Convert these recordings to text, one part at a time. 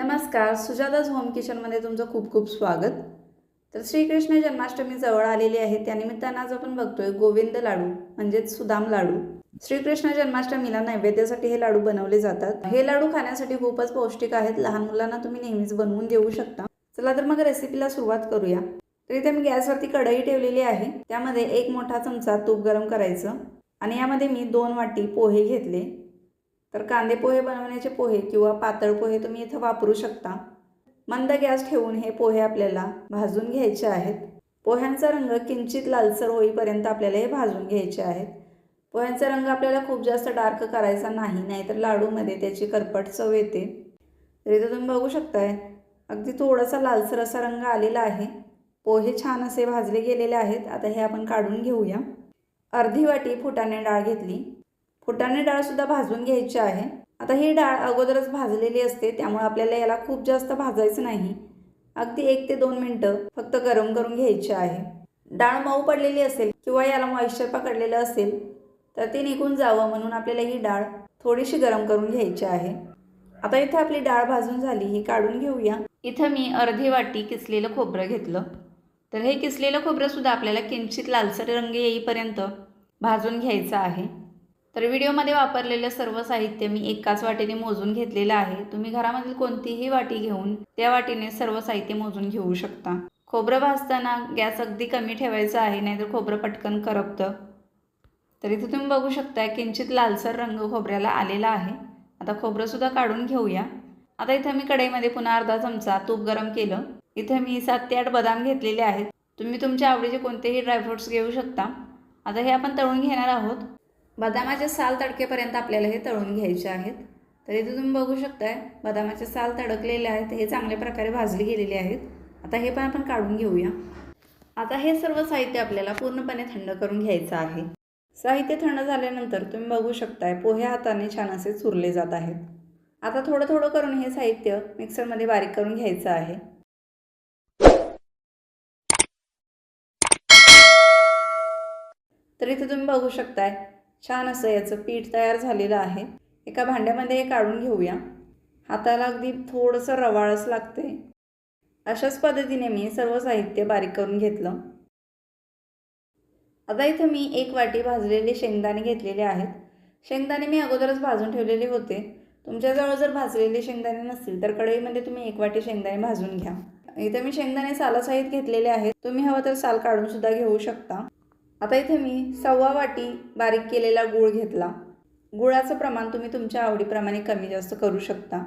नमस्कार सुजाताज होम किचनमध्ये तुमचं खूप खूप स्वागत. तर श्रीकृष्ण जन्माष्टमी जवळ आलेली आहे त्यानिमित्तानं आज आपण बघतोय गोविंद लाडू म्हणजेच सुदाम लाडू. श्रीकृष्ण जन्माष्टमीला नैवेद्यासाठी हे लाडू बनवले जातात. हे लाडू खाण्यासाठी खूपच पौष्टिक आहेत लहान मुलांना तुम्ही नेहमीच बनवून देऊ शकता. चला तर मग रेसिपीला सुरुवात करूया. तर इथे मी गॅसवरती कढई ठेवलेली आहे त्यामध्ये एक मोठा चमचा तूप गरम करायचं आणि यामध्ये मी दोन वाटी पोहे घेतले. तर कांदे पोहे बनवण्याचे पोहे किंवा पातळ पोहे तुम्ही इथं वापरू शकता. मंद गॅस ठेवून हे पोहे आपल्याला भाजून घ्यायचे आहेत. पोह्यांचा रंग किंचित लालसर होईपर्यंत आपल्याला हे भाजून घ्यायचे आहेत. पोह्यांचा रंग आपल्याला खूप जास्त डार्क करायचा नाही नाहीतर लाडूमध्ये त्याची करपट चव येते. तर इथं तुम्ही बघू शकताय अगदी थोडासा लालसर असा रंग आलेला आहे. पोहे छान असे भाजले गेलेले आहेत. आता हे आपण काढून घेऊया. अर्धी वाटी फुटाणे डाळ घेतली. फुटाणे डाळसुद्धा भाजून घ्यायची आहे. आता ही डाळ अगोदरच भाजलेली असते त्यामुळे आपल्याला याला खूप जास्त भाजायचं नाही. अगदी एक ते दोन मिनटं फक्त गरम करून घ्यायची आहे. डाळ मऊ पडलेली असेल किंवा याला मॉइश्चर पकडलेलं असेल तर ते निघून जावं म्हणून आपल्याला ही डाळ थोडीशी गरम करून घ्यायची आहे. आता इथे आपली डाळ भाजून झाली ही काढून घेऊया. इथं मी अर्धी वाटी किसलेलं खोबरं घेतलं. तर हे किसलेलं खोबरंसुद्धा आपल्याला किंचित लालसर रंग येईपर्यंत भाजून घ्यायचं आहे. तर व्हिडिओमध्ये वापरलेलं सर्व साहित्य मी एकाच वाटीने मोजून घेतलेलं आहे. तुम्ही घरामधील कोणतीही वाटी घेऊन त्या वाटीने सर्व साहित्य मोजून घेऊ शकता. खोबरं भाजताना गॅस अगदी कमी ठेवायचा आहे नाहीतर खोबरं पटकन करपतं. तर इथे तुम्ही बघू शकता किंचित लालसर रंग खोबऱ्याला आलेला आहे. आता खोबरंसुद्धा काढून घेऊया. आता इथं मी कढईमध्ये पुन्हा अर्धा चमचा तूप गरम केलं. इथे मी सात ते आठ बदाम घेतलेले आहेत. तुम्ही तुमच्या आवडीचे कोणतेही ड्रायफ्रुट्स घेऊ शकता. आता हे आपण तळून घेणार आहोत. बदामाचे साल तडकेपर्यंत आपल्याला हे तळून घ्यायचे आहेत. तर इथे तुम्ही बघू शकताय बदामाचे साल तडकलेले आहेत हे चांगल्या प्रकारे भाजले गेलेले आहेत. आता हे पण आपण काढून घेऊया. आता हे सर्व साहित्य आपल्याला पूर्णपणे थंड करून घ्यायचं आहे. साहित्य थंड झाल्यानंतर तुम्ही बघू शकताय पोहे हाताने छान असे चुरले जात आहेत. आता थोडं थोडं करून हे साहित्य मिक्सरमध्ये बारीक करून घ्यायचं आहे. तर इथे तुम्ही बघू शकताय छान असं याचं पीठ तयार झालेलं आहे. एका भांड्यामध्ये हे काढून घेऊया. हाताला अगदी थोडंसं रवाळच लागते अशाच पद्धतीने मी सर्व साहित्य बारीक करून घेतलं. आता इथं मी एक वाटी भाजलेले शेंगदाणे घेतलेले आहेत. शेंगदाणे मी अगोदरच भाजून ठेवलेले होते. तुमच्याजवळ जर भाजलेले शेंगदाणे नसतील तर कढईमध्ये तुम्ही एक वाटी शेंगदाणे भाजून घ्या. इथं मी शेंगदाणे सालासहित घेतलेले आहेत. तुम्ही हवं तर साल काढून सुद्धा घेऊ शकता. आता इथे मी सव्वा वाटी बारीक केलेला गूळ घेतला. गुळाचं प्रमाण तुम्ही तुमच्या आवडीप्रमाणे कमी जास्त करू शकता.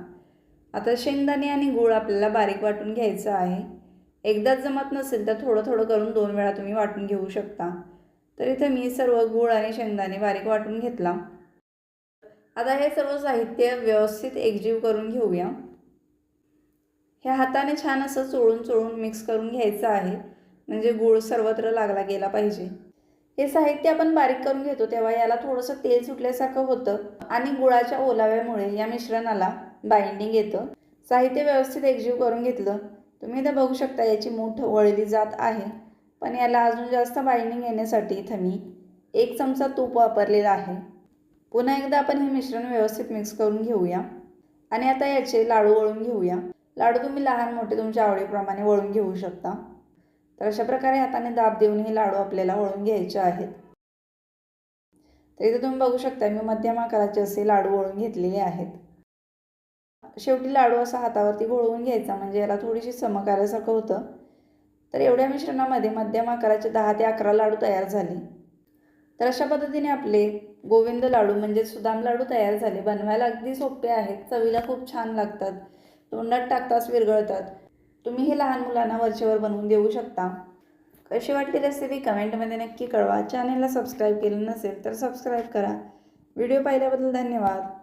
आता शेंगदाणे आणि गूळ आपल्याला बारीक वाटून घ्यायचं आहे. एकदाच जमत नसेल तर थोडं थोडं करून दोन वेळा तुम्ही वाटून घेऊ शकता. तर इथे मी सर्व गूळ आणि शेंगदाणे बारीक वाटून घेतला. आता हे सर्व साहित्य व्यवस्थित एकजीव करून घेऊया. ह्या हाताने छान असं चोळून चोळून मिक्स करून घ्यायचं आहे. म्हणजे गूळ सर्वत्र लागला गेला पाहिजे. हे साहित्य आपण बारीक करून घेतो तेव्हा याला थोडंसं तेल सुटल्यासारखं होतं आणि गुळाच्या ओलाव्यामुळे या मिश्रणाला बाइंडिंग येतं. साहित्य व्यवस्थित एकजीव करून घेतलं. तुम्ही इथं बघू शकता याची मूठ वळली जात आहे. पण याला अजून जास्त बाइंडिंग येण्यासाठी इथं मी एक चमचा तूप वापरलेला आहे. पुन्हा एकदा आपण हे मिश्रण व्यवस्थित मिक्स करून घेऊया. आणि आता याचे लाडू वळून घेऊया. लाडू तुम्ही लहान मोठे तुमच्या आवडीप्रमाणे वळून घेऊ शकता. तर अशा प्रकारे हाताने दाब देऊन हे लाडू आपल्याला वळून घ्यायचे आहेत. तर इथे तुम्ही बघू शकता मी मध्यम आकाराचे असे लाडू वळून घेतलेले आहेत. शेवटी लाडू असा हातावरती घोळवून घ्यायचा म्हणजे याला थोडीशी चमक होतं. तर एवढ्या मिश्रणामध्ये मध्यम आकाराचे दहा ते अकरा लाडू तयार झाले. तर अशा पद्धतीने आपले गोविंद लाडू म्हणजे सुदाम लाडू तयार झाले. बनवायला अगदी सोपे आहेत चवीला खूप छान लागतात. तोंडात टाकताच विरघळतात. तुम्ही हे लहान मुलांना वरचेवर बनवून देऊ शकता. कशी वाटली रेसिपी कमेंटमध्ये नक्की कळवा. चॅनेलला सबस्क्राईब केलं नसेल तर सबस्क्राईब करा. व्हिडिओ पाहिल्याबद्दल धन्यवाद.